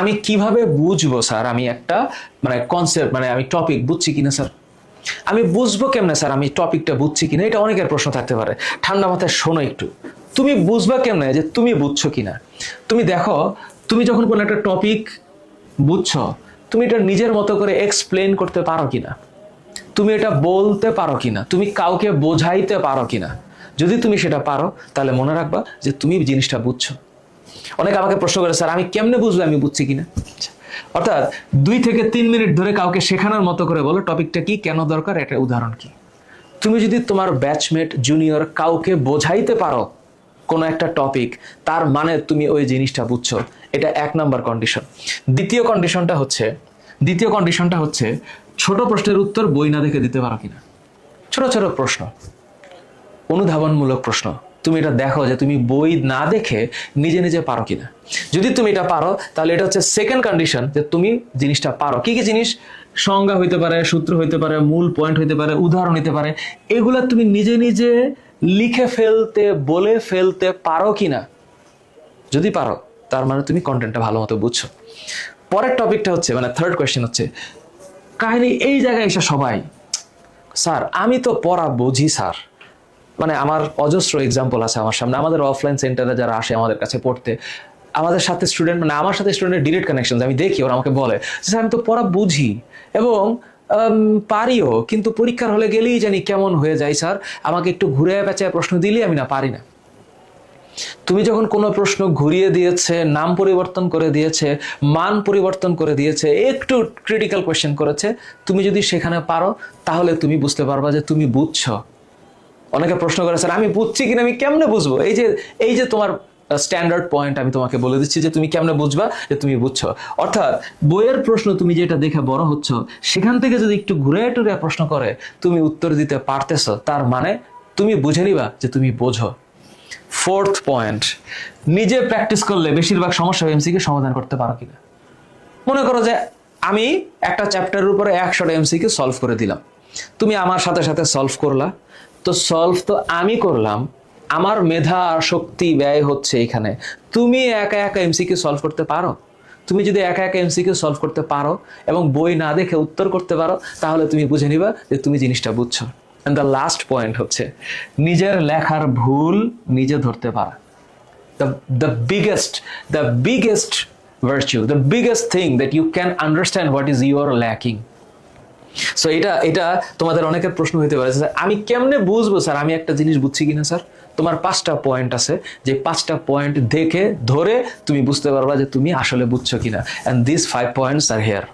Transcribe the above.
আমি কীভাবে বুঝব, স্যার? আমি একটা মানে কনসেপ্ট মানে আমি টপিক বুঝছি কিনা, স্যার? আমি বুঝব কেমনে, স্যার? আমি টপিকটা বুঝছি কিনা? এটা অনেকের প্রশ্ন থাকতে পারে। ঠান্ডা মাথায় শোনো একটু। তুমি বুঝবা কেমনে যে তুমি বুঝছ কিনা? তুমি দেখো, তুমি যখন কোনো একটা টপিক বুঝছ, তুমি এটা নিজের মতো করে এক্সপ্লেন করতে পারো কিনা? তুমি এটা বলতে পারো কিনা? তুমি কাউকে বোঝাইতে পারো কিনা? যদি তুমি সেটা পারো, তাহলে মনে রাখবা যে তুমি জিনিসটা বুঝছ। অনেকে আমাকে প্রশ্ন করে স্যার আমি কেমনে বুঝব আমি বুঝছি কিনা? আচ্ছা, অর্থাৎ দুই থেকে তিন মিনিট ধরে কাউকে শেখানোর মতো করে বলো টপিকটা কি কেন দরকার একটা উদাহরণ কি। তুমি যদি তোমার ব্যাচমেট জুনিয়র কাউকে বোঝাইতে পারো কোনো একটা টপিক তার মানে তুমি ওই জিনিসটা বুঝছ। এটা এক নাম্বার কন্ডিশন। দ্বিতীয় কন্ডিশনটা হচ্ছে দ্বিতীয় কন্ডিশনটা হচ্ছে ছোট প্রশ্নের উত্তর বই না দেখে দিতে পারো কিনা। ছোট ছোট প্রশ্ন। অনুধাবনমূলক প্রশ্ন। তুমি এটা দেখো যে তুমি বই না দেখে নিজে নিজে পারো কিনা। যদি তুমি এটা পারো, তাহলে এটা হচ্ছে সেকেন্ড কন্ডিশন যে তুমি জিনিসটা পারো। কি কি জিনিস? সংজ্ঞা হইতে পারে, সূত্র হইতে পারে, মূল পয়েন্ট হইতে পারে, উদাহরণ হইতে পারে। এগুলা তুমি নিজে নিজে লিখে ফেলতে, বলে ফেলতে পারো কিনা? যদি পারো, তার মানে তুমি কন্টেন্টটা ভালো মতো বুঝছ। পরের টপিকটা হচ্ছে মানে থার্ড কোয়েশ্চেন হচ্ছে, কাহিনী এই জায়গায় এসে সবাই, স্যার, আমি তো পড়া বুঝি, স্যার। মানে আমার অজস্র এক্সাম্পল আছে আমার সামনে। আমাদের অফলাইন সেন্টারে যারা আসে আমাদের কাছে পড়তে, আমাদের সাথে স্টুডেন্ট মানে আমার সাথে স্টুডেন্টের ডিরেক্ট কানেকশন আমি দেখি, ওরা আমাকে বলে স্যার, আমি তো পড়া বুঝি এবং পারিও, কিন্তু পরীক্ষার হলে গেলেই জানি কেমন হয়ে যায় স্যার। আমাকে একটু ঘুরে পেঁচায় প্রশ্ন দিলেই আমি না পারি না। তুমি যখন কোনো প্রশ্ন ঘুরিয়ে দিয়েছে, নাম পরিবর্তন করে দিয়েছে, মান পরিবর্তন করে দিয়েছে, একটু ক্রিটিক্যাল কোয়েশ্চেন করেছে, তুমি যদি সেখানে পারো, তাহলে তুমি বুঝতে পারবা যে তুমি বুঝছ। অনেকে প্রশ্ন করে, স্যার, আমি বুঝছি কিনা, আমি কেমনে বুঝব? এই যে এই যে তোমার স্ট্যান্ডার্ড পয়েন্ট আমি তোমাকে বলে দিচ্ছি যে তুমি কেমনে বুঝবা, যে তুমি বুঝছ। অর্থাৎ, বইয়ের প্রশ্ন তুমি যেটা দেখে বড় হচ্ছ, সেখান থেকে যদি একটু ঘুরে টুরে প্রশ্ন করে, তুমি উত্তর দিতে পারতেছো, তার মানে তুমি বুঝে নিবা যে তুমি বোঝো। ফোর্থ পয়েন্ট নিজে প্র্যাকটিস করলে বেশিরভাগ সমস্যা এমসিকে সমাধান করতে পারো কিনা? মনে করো যে আমি একটা চ্যাপ্টারের উপরে একশোটা এমসিকে সলভ করে দিলাম। তুমি আমার সাথে সাথে সলভ করলা তো সলভ তো আমি করলাম। আমার মেধা আর শক্তি ব্যয় হচ্ছে এখানে। তুমি একা একা এমসিকে সলভ করতে পারো? তুমি যদি একা একা এমসিকে সলভ করতে পারো এবং বই না দেখে উত্তর করতে পারো, তাহলে তুমি বুঝে নিবা যে তুমি জিনিসটা বুঝছ। অ্যান্ড দ্য লাস্ট পয়েন্ট হচ্ছে, নিজের লেখার ভুল নিজে ধরতে পারা। The biggest, the biggest virtue, the biggest thing that you can understand what is you are lacking so এটা এটা তোমাদের অনেকের প্রশ্ন হইতে পারে স্যার, আমি কেমনে বুঝব, স্যার? আমি একটা জিনিস বুঝছি কিনা, স্যার? তোমার পাঁচটা পয়েন্ট আছে, যে পাঁচটা পয়েন্ট দেখে, ধরে তুমি বুঝতে পারবা যে তুমি আসলে বুঝছ কিনা। And this five points R hair